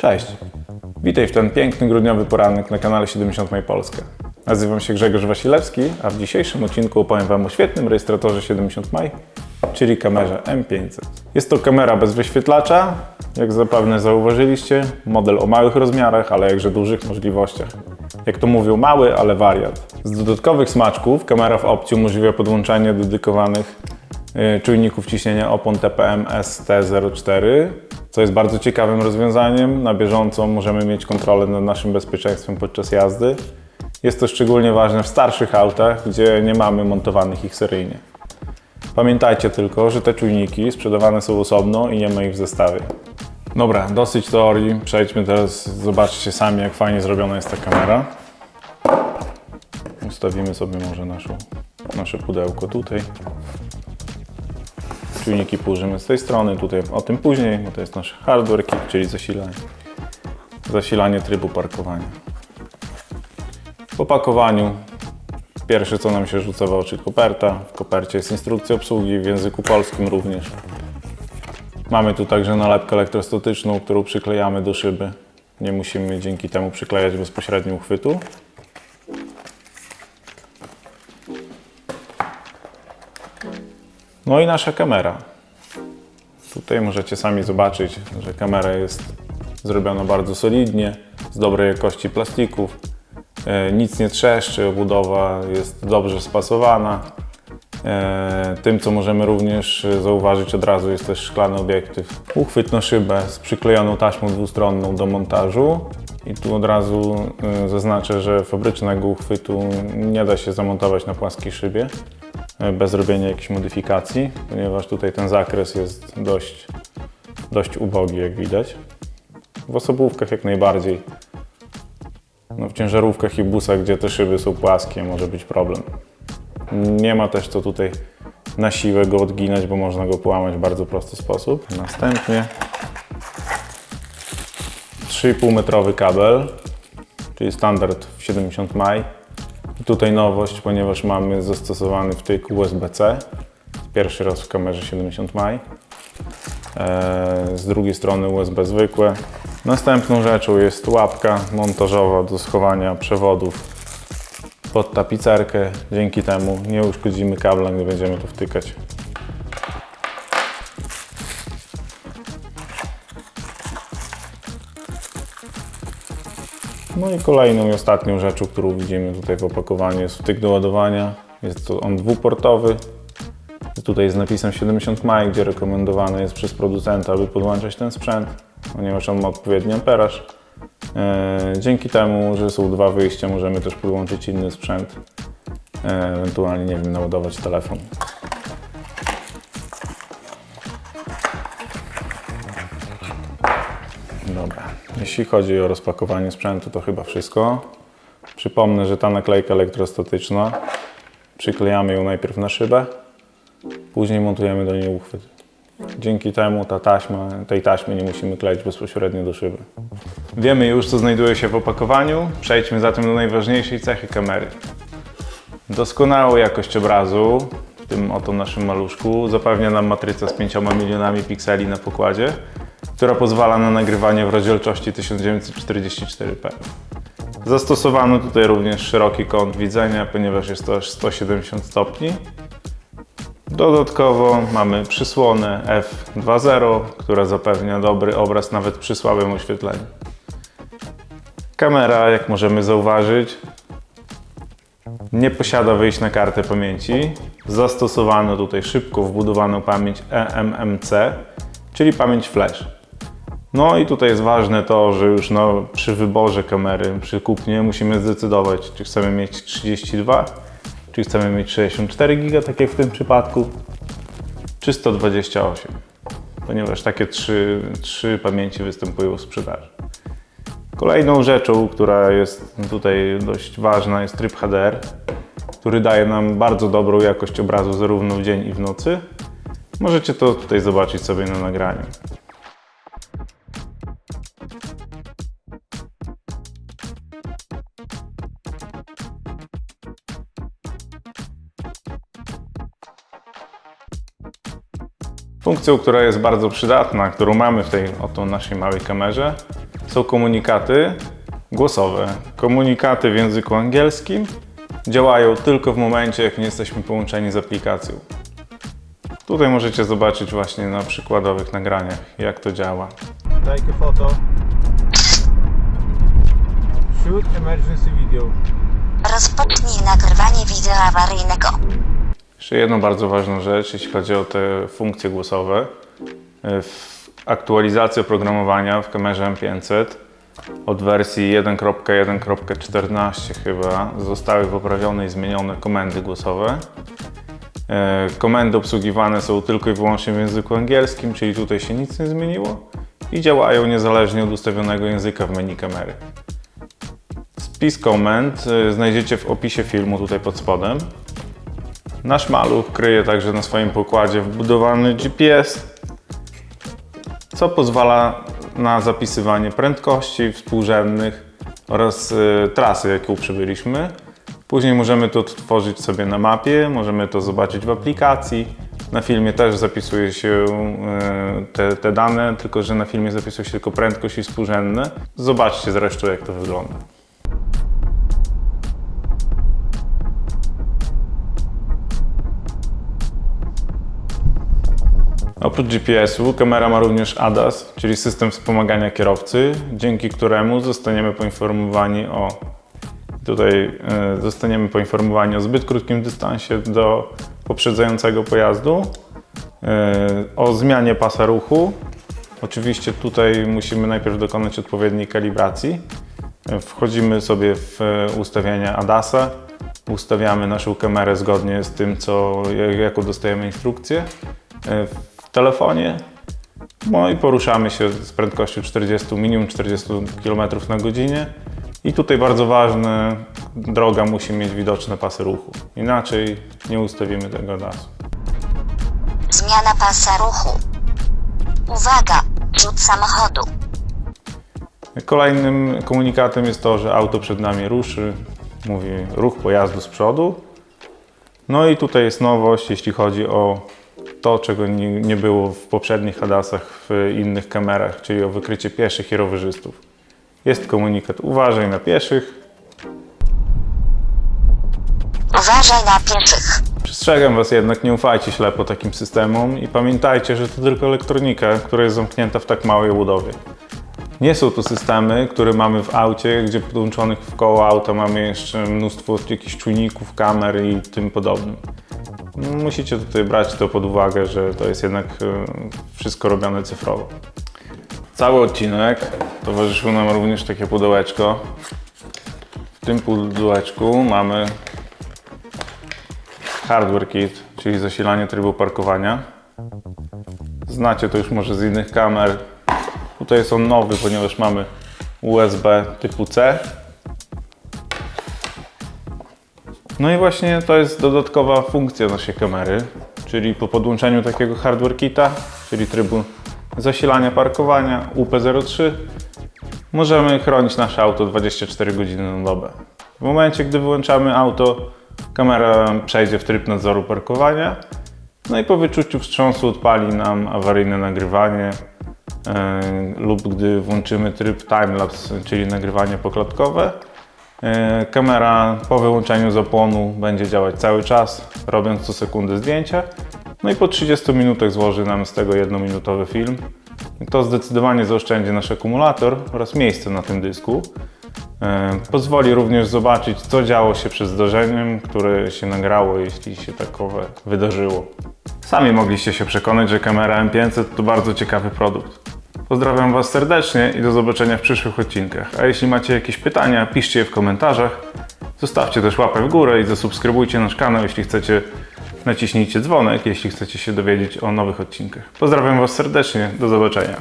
Cześć. Witaj w ten piękny grudniowy poranek na kanale 70 Maj Polska. Nazywam się Grzegorz Wasilewski, a w dzisiejszym odcinku opowiem Wam o świetnym rejestratorze 70 Maj, czyli kamerze M500. Jest to kamera bez wyświetlacza, jak zapewne zauważyliście, model o małych rozmiarach, ale jakże dużych możliwościach. Jak to mówią, mały, ale wariat. Z dodatkowych smaczków kamera w opcji umożliwia podłączanie dedykowanych czujników ciśnienia opon TPM ST04, co jest bardzo ciekawym rozwiązaniem. Na bieżąco możemy mieć kontrolę nad naszym bezpieczeństwem podczas jazdy. Jest to szczególnie ważne w starszych autach, gdzie nie mamy montowanych ich seryjnie. Pamiętajcie tylko, że te czujniki sprzedawane są osobno i nie ma ich w zestawie. Dobra, dosyć teorii. Przejdźmy teraz, zobaczcie sami, jak fajnie zrobiona jest ta kamera. Ustawimy sobie może naszą, nasze pudełko tutaj. Czujniki położymy z tej strony, tutaj o tym później, bo to jest nasz hardware kit, czyli zasilanie. Zasilanie trybu parkowania. W opakowaniu pierwsze co nam się rzuca w oczy koperta. W kopercie jest instrukcja obsługi w języku polskim również. Mamy tu także nalepkę elektrostatyczną, którą przyklejamy do szyby. Nie musimy dzięki temu przyklejać bezpośrednio uchwytu. No i nasza kamera. Tutaj możecie sami zobaczyć, że kamera jest zrobiona bardzo solidnie, z dobrej jakości plastików. E, Nic nie trzeszczy, obudowa jest dobrze spasowana. E, Tym, co możemy również e, zauważyć od razu, jest też szklany obiektyw. Uchwyt na szybę z przyklejoną taśmą dwustronną do montażu. I tu od razu zaznaczę, że fabrycznego uchwytu nie da się zamontować na płaskiej szybie bez robienia jakichś modyfikacji, ponieważ tutaj ten zakres jest dość, dość ubogi, jak widać. W osobówkach jak najbardziej. No, w ciężarówkach i busach, gdzie te szyby są płaskie, może być problem. Nie ma też co tutaj na siłę go odginać, bo można go połamać w bardzo prosty sposób. Następnie 3,5 metrowy kabel, czyli standard w 70 maj. Tutaj nowość, ponieważ mamy zastosowany wtyk USB-C. Pierwszy raz w kamerze 70 maj. Eee, Z drugiej strony USB zwykłe. Następną rzeczą jest łapka montażowa do schowania przewodów pod tapicerkę. Dzięki temu nie uszkodzimy kabla, gdy będziemy to wtykać. No i kolejną i ostatnią rzeczą, którą widzimy tutaj w opakowaniu jest wtyk do ładowania. Jest to on dwuportowy. Tutaj z napisem 70 maj, gdzie rekomendowane jest przez producenta, aby podłączać ten sprzęt, ponieważ on ma odpowiedni amperaż. E, Dzięki temu, że są dwa wyjścia, możemy też podłączyć inny sprzęt, e, ewentualnie, nie wiem, naładować telefon. Dobra, jeśli chodzi o rozpakowanie sprzętu, to chyba wszystko. Przypomnę, że ta naklejka elektrostatyczna, przyklejamy ją najpierw na szybę, później montujemy do niej uchwyt. Dzięki temu ta taśma, tej taśmy nie musimy kleić bezpośrednio do szyby. Wiemy już, co znajduje się w opakowaniu. Przejdźmy zatem do najważniejszej cechy kamery. Doskonałą jakość obrazu, w tym oto naszym maluszku, zapewnia nam matryca z 5 milionami pikseli na pokładzie, która pozwala na nagrywanie w rozdzielczości 1944p. Zastosowano tutaj również szeroki kąt widzenia, ponieważ jest to aż 170 stopni. Dodatkowo mamy przysłonę f2.0, która zapewnia dobry obraz nawet przy słabym oświetleniu. Kamera, jak możemy zauważyć, nie posiada wyjść na kartę pamięci. Zastosowano tutaj szybko wbudowaną pamięć eMMC, czyli pamięć flash. No i tutaj jest ważne to, że już no, przy wyborze kamery, przy kupnie musimy zdecydować, czy chcemy mieć 32, czy chcemy mieć 64 GB, tak jak w tym przypadku, czy 128, ponieważ takie trzy, trzy pamięci występują w sprzedaży. Kolejną rzeczą, która jest tutaj dość ważna, jest tryb HDR, który daje nam bardzo dobrą jakość obrazu zarówno w dzień i w nocy. Możecie to tutaj zobaczyć sobie na nagraniu. Funkcją, która jest bardzo przydatna, którą mamy w tej oto naszej małej kamerze, są komunikaty głosowe. Komunikaty w języku angielskim działają tylko w momencie, jak nie jesteśmy połączeni z aplikacją. Tutaj możecie zobaczyć właśnie na przykładowych nagraniach, jak to działa. Take a photo. Shoot emergency video. Rozpocznij nagrywanie wideo awaryjnego. Jeszcze jedną bardzo ważną rzecz, jeśli chodzi o te funkcje głosowe. W aktualizacji oprogramowania w kamerze M500 od wersji 1.1.14 chyba zostały poprawione i zmienione komendy głosowe. E, Komendy obsługiwane są tylko i wyłącznie w języku angielskim, czyli tutaj się nic nie zmieniło i działają niezależnie od ustawionego języka w menu kamery. Spis komend e, znajdziecie w opisie filmu tutaj pod spodem. Nasz maluch kryje także na swoim pokładzie wbudowany GPS, co pozwala na zapisywanie prędkości współrzędnych oraz y, trasy, jaką przybyliśmy. Później możemy to odtworzyć sobie na mapie, możemy to zobaczyć w aplikacji. Na filmie też zapisuje się y, te, te dane, tylko że na filmie zapisuje się tylko prędkość i współrzędne. Zobaczcie zresztą, jak to wygląda. Oprócz GPS-u kamera ma również ADAS, czyli system wspomagania kierowcy, dzięki któremu zostaniemy poinformowani o tutaj e, zostaniemy poinformowani o zbyt krótkim dystansie do poprzedzającego pojazdu, e, o zmianie pasa ruchu. Oczywiście tutaj musimy najpierw dokonać odpowiedniej kalibracji. E, Wchodzimy sobie w ustawienia ADAS-a, ustawiamy naszą kamerę zgodnie z tym, co, jak- jaką dostajemy instrukcję w telefonie. No i poruszamy się z prędkością 40, minimum 40 km na godzinę. I tutaj bardzo ważne, droga musi mieć widoczne pasy ruchu. Inaczej nie ustawimy tego ADAS-u. Zmiana pasa ruchu. Uwaga! Rzut samochodu. Kolejnym komunikatem jest to, że auto przed nami ruszy, mówi ruch pojazdu z przodu. No i tutaj jest nowość, jeśli chodzi o to, czego nie, było w poprzednich ADAS-ach w innych kamerach, czyli o wykrycie pieszych i rowerzystów. Jest komunikat uważaj na pieszych. Uważaj na pieszych. Przestrzegam Was jednak, nie ufajcie ślepo takim systemom i pamiętajcie, że to tylko elektronika, która jest zamknięta w tak małej budowie. Nie są to systemy, które mamy w aucie, gdzie podłączonych w koło auta mamy jeszcze mnóstwo jakichś czujników, kamer i tym podobnym. Musicie tutaj brać to pod uwagę, że to jest jednak e, wszystko robione cyfrowo. Cały odcinek towarzyszyło nam również takie pudełeczko. W tym pudełeczku mamy hardware kit, czyli zasilanie trybu parkowania. Znacie to już może z innych kamer. Tutaj jest on nowy, ponieważ mamy USB typu C. No i właśnie to jest dodatkowa funkcja naszej kamery, czyli po podłączeniu takiego hardware kita, czyli trybu zasilania parkowania UP03, możemy chronić nasze auto 24 godziny na dobę. W momencie, gdy wyłączamy auto, kamera przejdzie w tryb nadzoru parkowania, no i po wyczuciu wstrząsu odpali nam awaryjne nagrywanie e, lub gdy włączymy tryb timelapse, czyli nagrywanie poklatkowe, kamera po wyłączeniu zapłonu będzie działać cały czas, robiąc co sekundę zdjęcia. No i po 30 minutach złoży nam z tego jednominutowy film. To zdecydowanie zaoszczędzi nasz akumulator oraz miejsce na tym dysku. E, Pozwoli również zobaczyć, co działo się przed zdarzeniem, które się nagrało, jeśli się takowe wydarzyło. Sami mogliście się przekonać, że kamera M500 to bardzo ciekawy produkt. Pozdrawiam Was serdecznie i do zobaczenia w przyszłych odcinkach. A jeśli macie jakieś pytania, piszcie je w komentarzach. Zostawcie też łapę w górę i zasubskrybujcie nasz kanał, jeśli chcecie. Naciśnijcie dzwonek, jeśli chcecie się dowiedzieć o nowych odcinkach. Pozdrawiam Was serdecznie, do zobaczenia.